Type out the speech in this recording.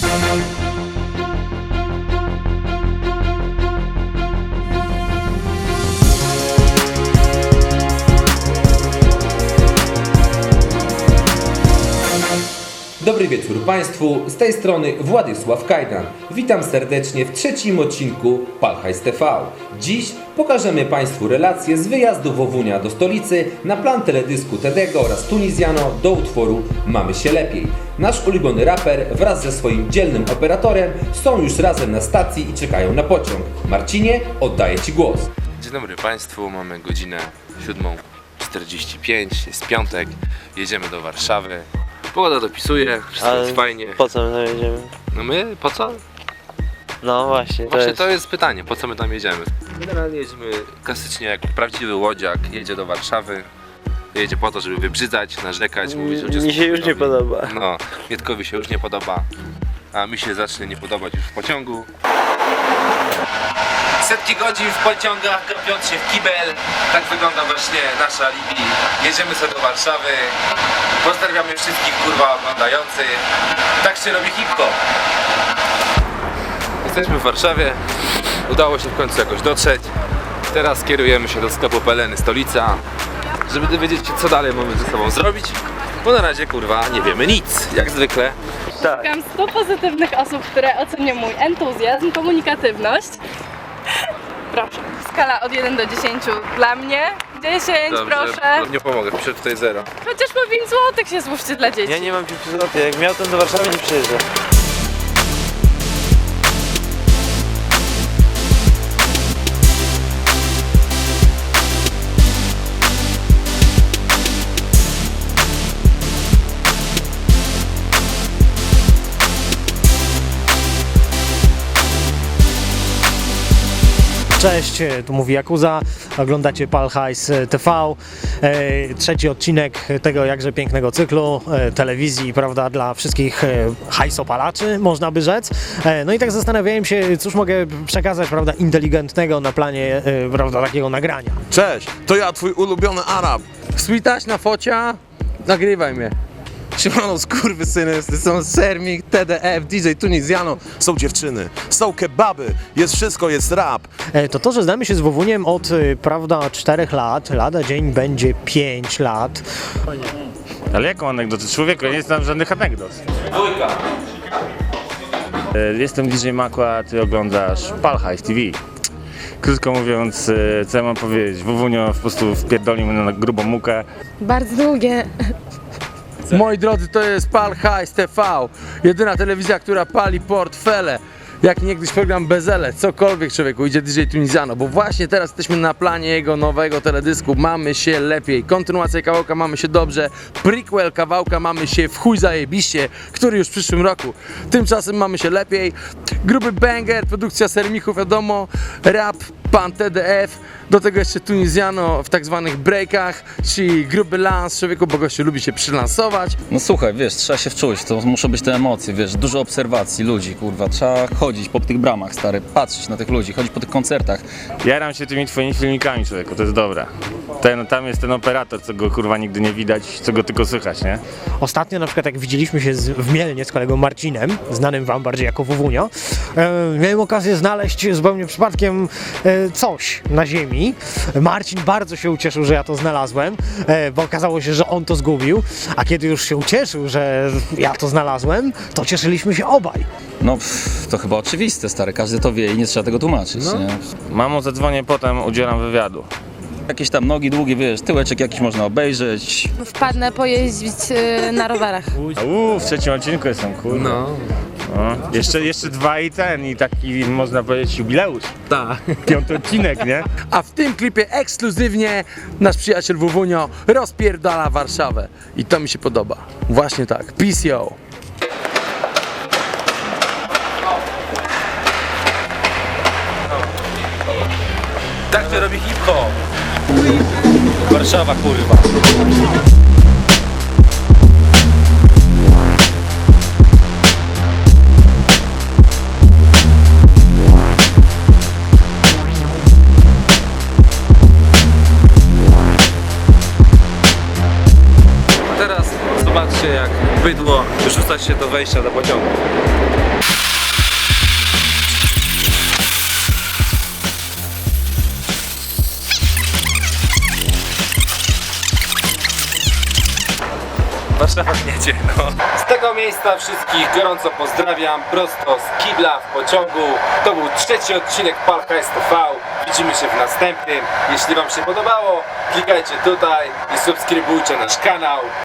Thank you. Dobry wieczór Państwu, z tej strony Władysław Kajdan. Witam serdecznie w trzecim odcinku Palhajs TV. Dziś pokażemy Państwu relacje z wyjazdu Wowunia do stolicy na plan teledysku Tedego oraz Tunizjano do utworu Mamy się lepiej. Nasz ulubiony raper wraz ze swoim dzielnym operatorem są już razem na stacji i czekają na pociąg. Marcinie, oddaję Ci głos. Dzień dobry Państwu, mamy godzinę 7.45, jest piątek, jedziemy do Warszawy. Pogoda dopisuje, wszystko Ale jest fajnie. Po co my tam jedziemy? No my, po co? No właśnie, to Właśnie jest... to jest pytanie, po co my tam jedziemy? Generalnie jedziemy klasycznie jak prawdziwy łodziak, jedzie do Warszawy. Jedzie po to, żeby wybrzydzać, narzekać, mówić ludzie Mi się już nie podoba. No, Mietkowi się już nie podoba, a mi się zacznie nie podobać już w pociągu. Setki godzin w pociągach, kopiąc się w kibel. Tak wygląda właśnie nasza alibi. Jedziemy sobie do Warszawy. Pozdrawiamy wszystkich kurwa oglądających. Tak się robi hip-hop. Jesteśmy w Warszawie. Udało się w końcu jakoś dotrzeć. Teraz kierujemy się do sklepu Peleny Stolica, żeby dowiedzieć się co dalej mamy ze sobą zrobić. Bo na razie kurwa nie wiemy nic, jak zwykle. Tak. Szukam 100 pozytywnych osób, które ocenią mój entuzjazm, komunikatywność. Proszę. Skala od 1 do 10 dla mnie. 10, proszę. Nie pomogę, piszę tutaj zero. Chociaż po 5 zł się złóżcie dla dzieci. Ja nie mam 5 zł, jak miał ten do Warszawy nie przyjeżdża. Cześć, e, tu mówi Jakuza, oglądacie Palhajs TV, e, trzeci odcinek tego jakże pięknego cyklu e, telewizji, prawda, dla wszystkich e, hajsopalaczy, można by rzec. E, No i tak zastanawiałem się, cóż mogę przekazać, prawda, inteligentnego na planie, e, prawda, takiego nagrania. Cześć, to ja, twój ulubiony Arab. Switaś na focia? Nagrywaj mnie. Siemano, skurwysyny, są Sermik, TDF, DJ Tunizjano. Są dziewczyny, są kebaby, jest wszystko, jest rap. E, To to, że znamy się z Wowuniem od, e, prawda, 4 lat, lada dzień będzie 5 lat, Ale jaką anegdotę? Człowieku, ja nie znam żadnych anegdot. Dwójka. E, Jestem DJ Makła, a ty oglądasz Palhajs TV. Krótko mówiąc, e, co ja mam powiedzieć? Wowunio po prostu wpierdolił mnie na grubą mukę. Bardzo długie. Moi drodzy, to jest Pal Hajs TV, jedyna telewizja, która pali portfele. Jak niegdyś program Bezele, cokolwiek człowieku, idzie DJ Tunizjano, bo właśnie teraz jesteśmy na planie jego nowego teledysku Mamy się lepiej. Kontynuacja kawałka Mamy się dobrze, prequel kawałka Mamy się w chuj zajebiście, który już w przyszłym roku. Tymczasem Mamy się lepiej. Gruby banger, produkcja sermichów wiadomo, rap, pan TDF, do tego jeszcze Tunizjano w tak zwanych breakach, czyli gruby lans, człowieku, bo gościu lubi się przylansować. No słuchaj, wiesz, trzeba się wczuć, to muszą być te emocje, wiesz, dużo obserwacji ludzi, kurwa, trzeba chodzić po tych bramach, stary, patrzeć na tych ludzi, chodzić po tych koncertach. Jaram się tymi twoimi filmikami, człowieku, to jest dobre. Ten, tam jest ten operator, co go kurwa nigdy nie widać, co go tylko słychać, nie? Ostatnio na przykład jak widzieliśmy się z, w Mielnie z kolegą Marcinem, znanym wam bardziej jako Wowunio, e, miałem okazję znaleźć zupełnie przypadkiem e, coś na ziemi. Marcin bardzo się ucieszył, że ja to znalazłem, e, bo okazało się, że on to zgubił, a kiedy już się ucieszył, że ja to znalazłem, to cieszyliśmy się obaj. No, to chyba oczywiste, stary, każdy to wie i nie trzeba tego tłumaczyć, nie? Mamo zadzwonię potem, udzielam wywiadu. Jakieś tam nogi długie, wiesz, tyłeczek jakiś można obejrzeć, Wpadnę pojeździć y, na rowerach. Uuu, w trzecim odcinku jestem, kurwa. No. No. Jeszcze, jeszcze dwa i ten, i taki, można powiedzieć, jubileusz. Tak. Piąty odcinek, nie? A w tym klipie ekskluzywnie nasz przyjaciel Wuwunio rozpierdala Warszawę. I to mi się podoba. Właśnie tak. Peace yo. Tak się robi hip-hop. Warszawa kurwa. Teraz zobaczcie jak bydło wyrzuca się do wejścia do pociągu. Warszawa gniecie, no. Z tego miejsca wszystkich gorąco pozdrawiam, prosto z Kibla w pociągu. To był trzeci odcinek Palka STV. Widzimy się w następnym. Jeśli Wam się podobało, klikajcie tutaj i subskrybujcie nasz kanał.